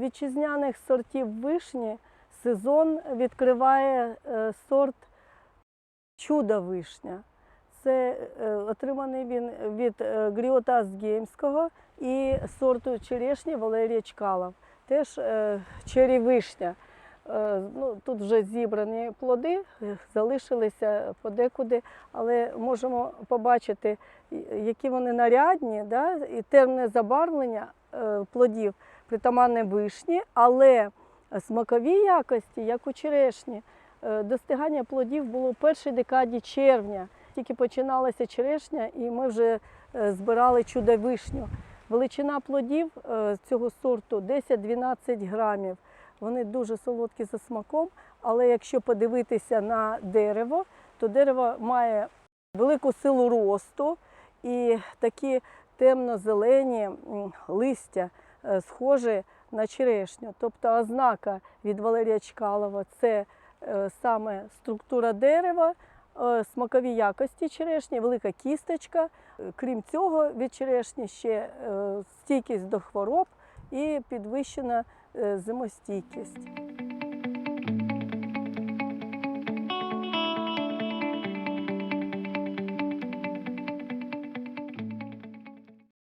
вітчизняних сортів вишні сезон відкриває е, сорт чудо вишня. Це е, отриманий він від е, Гріота Геймського і сорту черешні Валерія Чкалов. Теж чері вишня. Е, ну, тут вже зібрані плоди, залишилися подекуди, але можемо побачити, які вони нарядні, да? і темне забарвлення плодів притаманне вишні, але смакові якості, як у черешні, е, достигання плодів було в першій декаді червня. Тільки починалася черешня, і ми вже е, збирали чудо вишню. Величина плодів е, цього сорту 10-12 грамів. Вони дуже солодкі за смаком, але якщо подивитися на дерево, то дерево має велику силу росту і такі темно-зелені листя, е, схожі на черешню. Тобто ознака від Валерія Чкалова це е, саме структура дерева, е, смакові якості черешні, велика кісточка. Крім цього, від черешні ще стійкість до хвороб і підвищена зимостійкість.